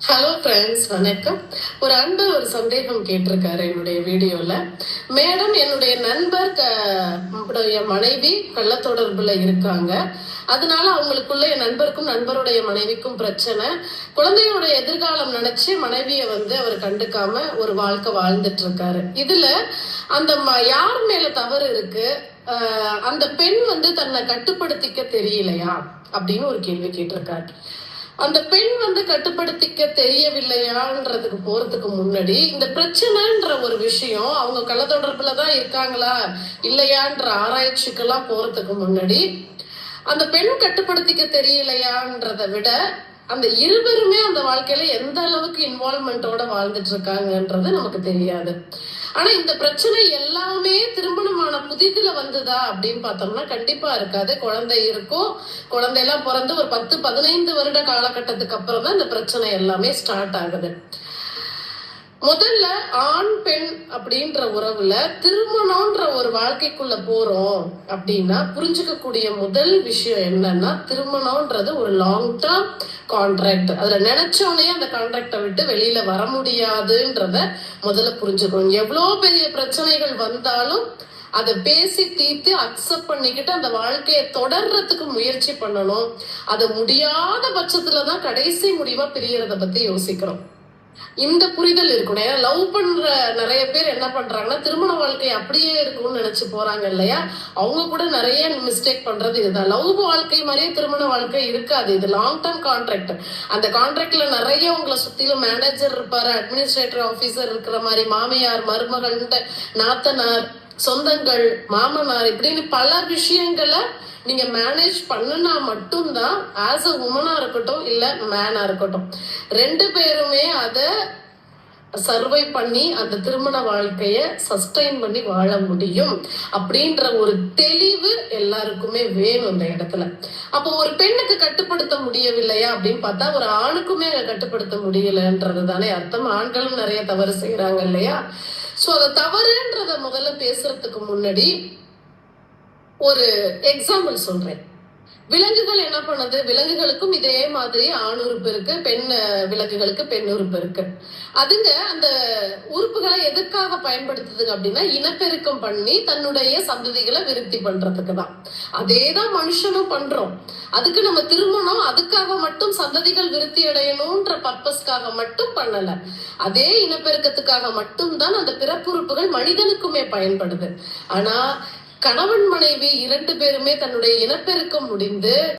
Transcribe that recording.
Hello friends வணக்கம். ஒரு அன்பர் ஒரு சந்தேகம் கேட்டிருக்காரு என்னுடைய வீடியோவில் மேடம் என்னுடைய நண்பர் க- உடைய மனைவி கள்ள இருக்காங்க. அதனால அவங்களுக்குள்ள என் நண்பருக்கும் நண்பருடைய மனைவிக்கும் பிரச்சனை. குழந்தையோட எதிர்காலம் நினைச்சு மனைவியை வந்து அவர் கண்டுக்காம ஒரு வாழ்க்கை வாழ்ந்துட்டு இருக்காரு இதுல அந்த ம- யார் மேல தவறு இருக்கு? அந்த பெண் வந்து தன்னை கட்டுப்படுத்திக்க தெரியலையா? அப்படின்னு ஒரு கேள்வி கேட்டிருக்காரு. அந்த பெண் வந்து கட்டுப்படுத்திக்க தெரியவில்லையான்றதுக்கு போறதுக்கு முன்னாடி இந்த பிரச்சனைன்ற ஒரு விஷயம் அவங்க கள்ள தொடர்புல தான் இருக்காங்களா இல்லையான்ற ஆராய்ச்சிக்கெல்லாம் போறதுக்கு முன்னாடி அந்த பெண் கட்டுப்படுத்திக்க தெரியலையான்றதை விட அந்த இருவருமே அந்த வாழ்க்கையில எந்த அளவுக்கு இன்வால்மெண்டோட வாழ்ந்துட்டு இருக்காங்கன்றது நமக்கு தெரியாது. ஆனா இந்த பிரச்சனை எல்லாமே திருமணமான புதிதுல வந்ததா அப்படின்னு பார்த்தோம்னா கண்டிப்பா இருக்காது. குழந்தை இருக்கும். குழந்தையெல்லாம் பிறந்து ஒரு பத்து பதினைந்து வருட காலகட்டத்துக்கு அப்புறம் தான் இந்த பிரச்சனை எல்லாமே ஸ்டார்ட் ஆகுது. முதல்ல ஆண் பெண் அப்படின்ற உறவுல திருமணம்ன்ற ஒரு வாழ்க்கைக்குள்ள போறோம் அப்படின்னா புரிஞ்சுக்கக்கூடிய முதல் விஷயம் என்னன்னா திருமணம்ன்றது ஒரு லாங் டேர்ம் கான்ட்ராக்ட் அதுல நினைச்சோடனே அந்த கான்ட்ராக்டை விட்டு வெளியில வர முடியாதுன்றத முதல்ல புரிஞ்சுக்கணும். எவ்வளோ பெரிய பிரச்சனைகள் வந்தாலும் அதை பேசி தீர்த்து அக்செப்ட் பண்ணிக்கிட்டு அந்த வாழ்க்கையை தொடர்றதுக்கு முயற்சி பண்ணணும். அது முடியாத பட்சத்துல தான் கடைசி முடிவா பிரியறத பத்தி யோசிக்கிறோம். இந்த புரிதல் இருக்கணும். ஏன்னா லவ் பண்ற நிறைய பேர் என்ன பண்றாங்கன்னா திருமண வாழ்க்கை அப்படியே இருக்கும்னு நினைச்சு போறாங்க இல்லையா? அவங்க கூட நிறைய மிஸ்டேக் பண்றது இதுதான். லவ் வாழ்க்கை மாதிரியே திருமண வாழ்க்கை இருக்காது. இது லாங் டேர்ம் கான்ட்ராக்ட் அந்த கான்ட்ராக்ட்ல நிறைய உங்களை சுத்திலும் மேனேஜர் இருப்பாரு அட்மினிஸ்ட்ரேட்டர் ஆபீசர் இருக்கிற மாதிரி மாமியார் மருமகள் நாத்தனார் சொந்தங்கள் மாமனார் இப்படின்னு பல விஷயங்களை நீங்க மேனேஜ் பண்ணுனா மட்டும்தான் ஆஸ் அ உமனா இருக்கட்டும் இல்ல மேனா இருக்கட்டும். ரெண்டு பேருமே அதை சர்வை பண்ணி அந்த திருமண வாழ்க்கைய சஸ்டைன் பண்ணி வாழ முடியும் அப்படின்ற ஒரு தெளிவு எல்லாருக்குமே வேணும் இந்த இடத்துல. அப்போ ஒரு பெண்ணுக்கு கட்டுப்படுத்த முடியவில்லையா அப்படின்னு பார்த்தா ஒரு ஆணுக்குமே அதை கட்டுப்படுத்த முடியலன்றது தானே அர்த்தம். ஆண்களும் நிறைய தவறு செய்யறாங்க இல்லையா? ஸோ அதை தவறுன்றத முதல்ல பேசுறதுக்கு முன்னாடி ஒரு எக்ஸாம்பிள் சொல்றேன். விலங்குகள் என்ன பண்ணுது? விலங்குகளுக்கும் இதே மாதிரி ஆண் உறுப்பு இருக்கு பெண் விலங்குகளுக்கு பெண் உறுப்பு இருக்கு. அதுங்க அந்த உறுப்புகளை எதுக்காக பயன்படுத்துதுங்க அப்படின்னா இனப்பெருக்கம் பண்ணி தன்னுடைய சந்ததிகளை விருத்தி பண்றதுக்கு தான். அதே தான் மனுஷனும் பண்றோம். அதுக்கு நம்ம திருமணம் அதுக்காக மட்டும் சந்ததிகள் விருத்தி அடையணும்ன்ற பர்பஸ்க்காக மட்டும் பண்ணல. அதே இனப்பெருக்கத்துக்காக மட்டும்தான் அந்த பிறப்புறுப்புகள் மனிதனுக்குமே பயன்படுது. ஆனா கணவன் மனைவி இரண்டு பேருமே தன்னுடைய இனப்பெருக்கம் முடிந்து